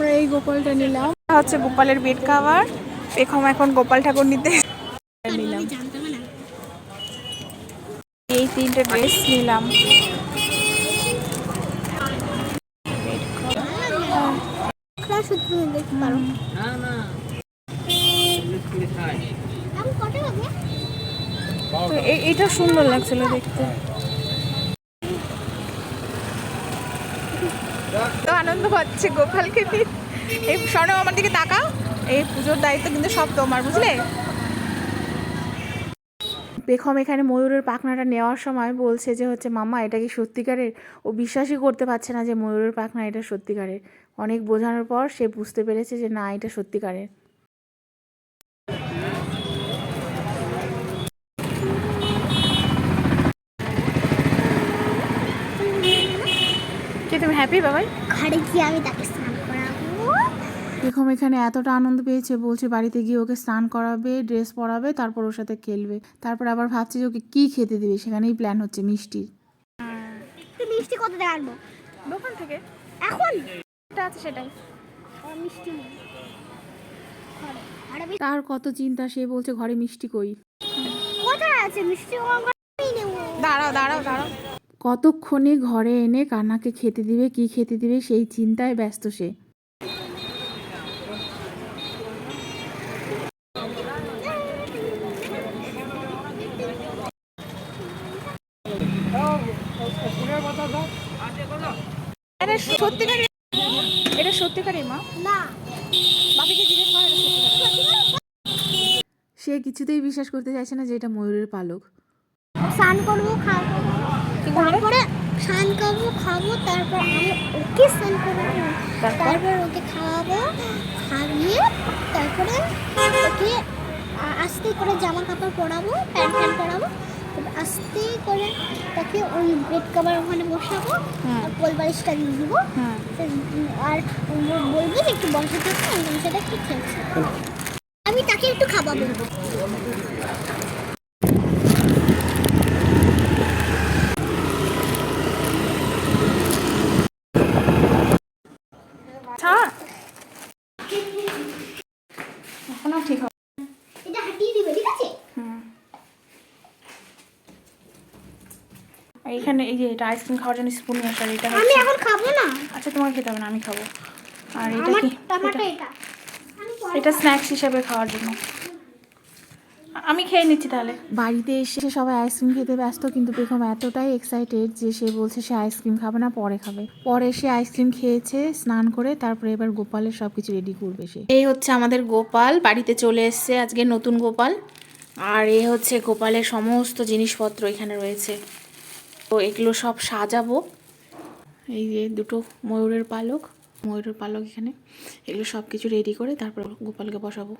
আমরা এই গোপালটা নিলাম। হচ্ছে গোপালের বেড কাভার। পেখম এখন গোপাল ঠাকুর নিতে নিলাম। এই তিনটে ড্রেস নিলাম। তো সুন্দর লাগছিল দেখতে তো আনন্দ পাচ্ছে গোপালকে। এই স্বর্ণ আমার দিকে তাকাও। এই পুজোর দায়িত্ব কিন্তু সব তোমার, বুঝলে? বেখম এখানে ময়ূরের পাখনাটা নেওয়ার সময় বলছে যে হচ্ছে, মামা, এটা কি সত্যিকারের? ও বিশ্বাসই করতে পারছে না যে ময়ূরের পাখনা এটা সত্যিকারের। অনেক বোঝানোর পর সে বুঝতে পেরেছে যে না, এটা সত্যিকারের। তুমি? হ্যাপি বাবাই? ঘরে গিয়ে আমি তাকে স্নান করাবো। বেগম এখানে এতটা আনন্দ পেয়েছে বলছে বাড়িতে গিয়ে ওকে স্নান করাবে ড্রেস পরাবে তারপর ওর সাথে খেলবে। তারপর আবার ভাবছে যে ওকে কি খেতে দেবে সেখানেই প্ল্যান হচ্ছে মিষ্টি মিষ্টি কত টাকা আনব? দোকান থেকে। এখন? এটা আছে সেটাই। মিষ্টি তার কত চিন্তা সে বলছে ঘরে মিষ্টি কই? কোথায় আছে মিষ্টি? ও আমি নেব দাঁড়াও দাঁড়াও দাঁড়াও। কতক্ষণে ঘরে এনে কানাকে খেতে দিবে কি খেতে দিবে সেই চিন্তায় ব্যস্ত সে। এটা এটা সত্যিকারের মা? না। বাপিকে জিজ্ঞেস সে কিছুতেই বিশ্বাস করতে চাইছে না যে এটা ময়ূরের পালক। স্নান করব খাব তারপরে স্নান করব খাব তারপর আমি ওকে স্নান করব। তারপর? ওকে খাওয়াবো খাইয়ে তারপরে ওকে আস্তে করে জামা কাপড় পরাবো প্যান্ট প্যান্ট পরাবো। আস্তে করে তাকে ওই বেড কভার ওখানে বসাবো। আর কোল বালিশটা দিয়ে দিব। হুম আর বলব যে একটু বসে থাকতে আমি তোমার একটু খেলছি। আমি তাকে একটু খাওয়াবো। এখন ঠিক হবে। এটা হাঁটিয়ে দিবে ঠিক আছে? এখানে এই যে এটা আইসক্রিম খাওয়ার জন্য স্পুন নিয়ে এটা আমি এখন খাব না। আচ্ছা তোমাকে খেতে হবে না আমি খাব। আর এটা কি? টমাটো এটা- স্ন্যাক্স হিসেবে খাওয়ার জন্য। আমি খেয়ে নিচ্ছি তাহলে। বাড়িতে এসে সবাই আইসক্রিম খেতে ব্যস্ত কিন্তু বেগম এতটাই এক্সাইটেড যে সে বলছে সে আইসক্রিম খাবে না পরে খাবে। পরে সে আইসক্রিম খেয়েছে স্নান করে তারপরে এবার গোপালের সব কিছু রেডি করবে সে। এই হচ্ছে আমাদের গোপাল বাড়িতে চলে এসছে আজকে নতুন গোপাল। আর এ হচ্ছে গোপালের সমস্ত জিনিসপত্র এখানে রয়েছে। তো এগুলো সব সাজাবো। এই যে দুটো ময়ূরের পালক ময়ূরের পালক এখানে। এগুলো সব কিছু রেডি করে তারপর গোপালকে বসাবো।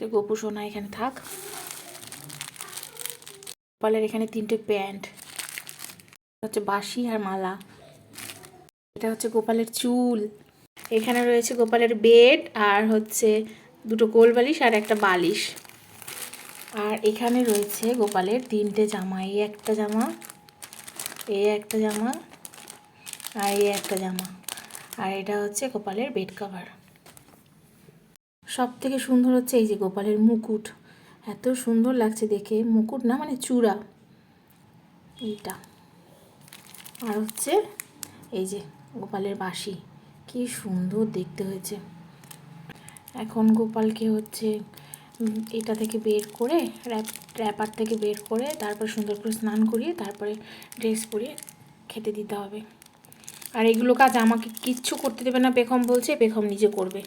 তো গোপু সোনা এখানে থাক। গোপালের এখানে তিনটে প্যান্ট। হচ্ছে বাঁশি আর মালা। এটা হচ্ছে গোপালের চুল। এখানে রয়েছে গোপালের বেড আর হচ্ছে দুটো গোল বালিশ আর একটা বালিশ। আর এখানে রয়েছে গোপালের তিনটে জামা। এই একটা জামা এই একটা জামা আর এই একটা জামা। আর এটা হচ্ছে গোপালের বেড কভার। সব থেকে সুন্দর হচ্ছে এই যে গোপালের মুকুট। এত সুন্দর লাগছে দেখে, মুকুট না মানে চূড়া। এইটা। আর হচ্ছে এই যে গোপালের বাঁশি, কি সুন্দর দেখতে হয়েছে। এখন গোপালকে হচ্ছে এটা থেকে বের করে, র্যাপ র্যাপার থেকে বের করে, তারপর সুন্দর করে স্নান করিয়ে, তারপরে ড্রেস পরিয়ে খেতে দিতে হবে। আর এগুলো কাজ আমাকে কিচ্ছু করতে দেবে না পেখম বলছে পেখম নিজে করবে।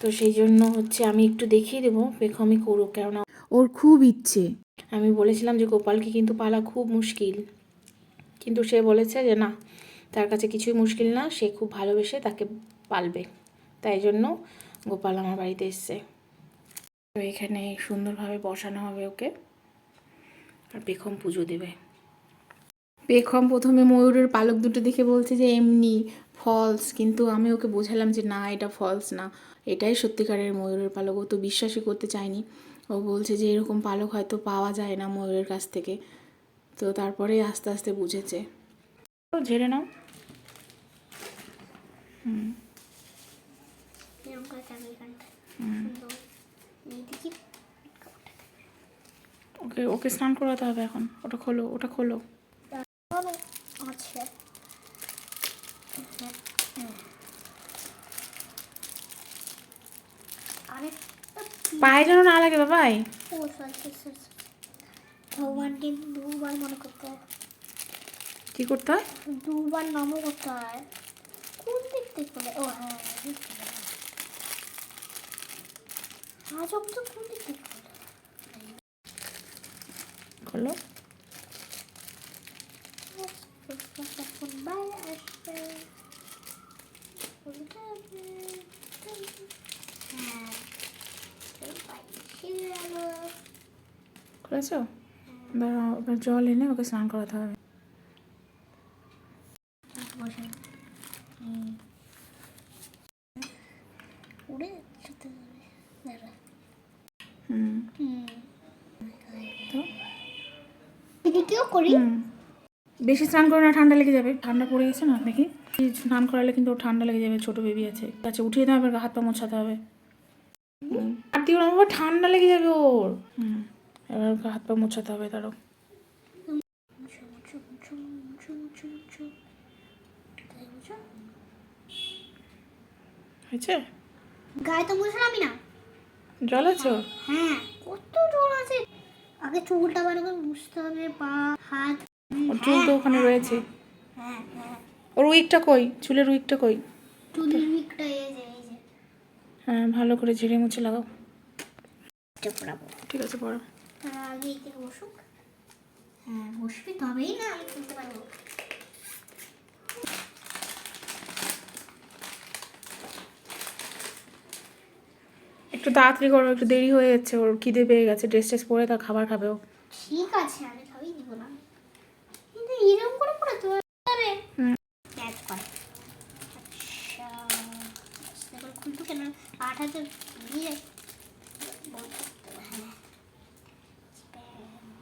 তো সেই জন্য হচ্ছে আমি একটু দেখিয়ে দেবো পেখমই করুক, কেননা ওর খুব ইচ্ছে। আমি বলেছিলাম যে গোপালকে কিন্তু পালা খুব মুশকিল। কিন্তু সে বলেছে যে না, তার কাছে কিছুই মুশকিল না, সে খুব ভালোবেসে তাকে পালবে। তাই জন্য গোপাল আমার বাড়িতে এসছে। তো এখানে সুন্দরভাবে বসানো হবে ওকে। আর পেখম পুজো দেবে। পেখম প্রথমে ময়ূরের পালক দুটো দেখে বলছে যে এমনি ফলস কিন্তু আমি ওকে বোঝালাম যে না, এটা ফলস না। এটাই সত্যিকারের ময়ূরের পালক, ও তো বিশ্বাসই করতে চায়নি। ও বলছে যে এরকম পালক হয়তো পাওয়া যায় না ময়ূরের কাছ থেকে। তো তারপরে আস্তে আস্তে বুঝেছে। ঝেড়ে নাও। হুম। ওকে ওকে স্নান করাতে হবে এখন। ওটা খোলো ওটা খোলো। আচ্ছা। আরেকটা পায়ে যেন না লাগে বাবাই ভগবানকে দুবার মনে করতে হয়। কি করতে হয়? দুবার নম করতে হয়। কোন দিক থেকে করে ও হ্যাঁ আজ অব্দি কোন দিক থেকে খোলো বাইরে আসবে বলে যাবে। হ্যাঁ এই বাইরে ছেড়ে গেল। দাঁড়াও এবার জল এনে ওকে স্নান করাতে হবে। বেশি স্নান করে না ঠান্ডা লেগে যাবে। ঠান্ডা পড়ে গেছে না এই স্নান করালে কিন্তু ওর ঠান্ডা লেগে যাবে ছোট বেবি আছে। আচ্ছা উঠিয়ে দেওয়া হবে হাত পা মোছাতে হবে। আর দিও না ঠান্ডা লেগে যাবে ওর। এবার ওকে হাত পা মোছাতে হবে তারও হয়েছে? গায়ে তো মুছলামই না। জল আছে? হ্যাঁ কত জল আছে। আগে চুলটা ভালো করে মুছতে হবে পা হাত। চুল তো ওখানে রয়েছে। হ্যাঁ হ্যাঁ ওর উইকটা কই? চুলের উইকটা কই? চুলের উইকটা এই যে হ্যাঁ ভালো করে ঝেড়ে মুছে লাগাও ঠিক আছে পড়ো তার আগে এই বসুক। হ্যাঁ বসবি তবেই না। আমি পারব। একটু তাড়াতাড়ি করো একটু দেরি হয়ে যাচ্ছে ওর খিদে পেয়ে গেছে ড্রেস ট্রেস পরে তার খাবার খাবে ও। ঠিক আছে আমি খাবই দিব না। কিন্তু এরকম করে পড়ে তো আরে কর। আচ্ছা আস্তে খুলতো কেন? আট হাজার দিয়ে বলতে হবে, হ্যাঁ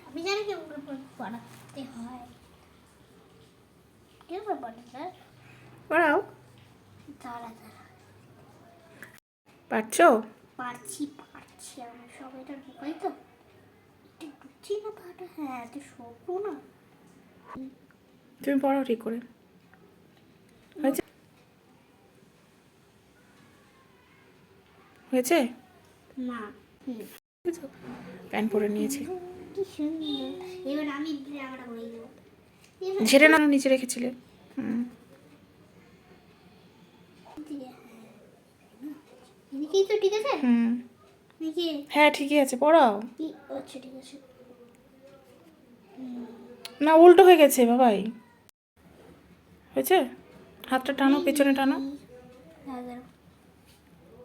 আমি জানি কেমন করে পড়- হয়। করে পড়ে স্যার? পড়াও দাঁড়া দাঁড়া। পারছ? পারছি পারছি আমি সবাইটা ঢুকাই তো। একটু ঢুকছি না হ্যাঁ এত সরু না। তুমি পড়াও ঠিক করে। হয়েছে? হয়েছে? না? প্যান্ট পরে নিয়েছি। কি সুন্দর। এবার আমি জামাটা পরে দেবো ঝেড়ে না নিচে রেখেছিলে। হুম। হ্যাঁ। তো ঠিক আছে? হুম। হ্যাঁ ঠিকই আছে পড়াও। আচ্ছা ঠিক আছে। না উল্টো হয়ে গেছে বাবাই। হয়েছে? হাতটা টানো পেছনে টানো।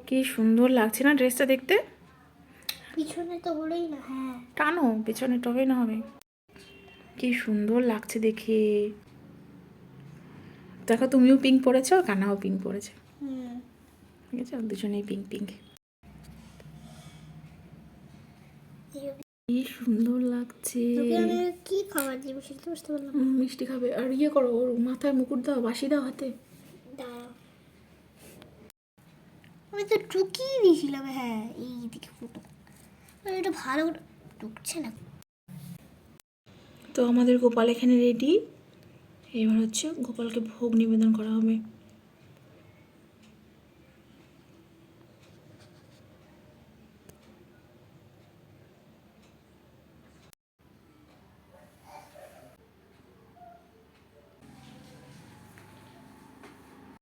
কি সুন্দর লাগছে না ড্রেসটা দেখতে? পিছনে তো হলোই না হ্যাঁ। টানো পেছনে টবে না হবে। কি সুন্দর লাগছে দেখে। দেখো তুমিও পিঙ্ক পরেছো কানাও পিঙ্ক পরেছে। ঠিক আছে দুজনেই পিঙ্ক পিঙ্ক কি সুন্দর লাগছে। কি খাবার দিব সেটা বুঝতে পারলাম মিষ্টি খাবে। আর ইয়ে করো ওর মাথায় মুকুট দাও বাসি দাও হাতে। আমি তো ঢুকিয়ে দিয়েছিলাম হ্যাঁ। এই দিকে ফুটো এটা ভালো ঢুকছে না। তো আমাদের গোপাল এখানে রেডি এবার হচ্ছে গোপালকে ভোগ নিবেদন করা হবে।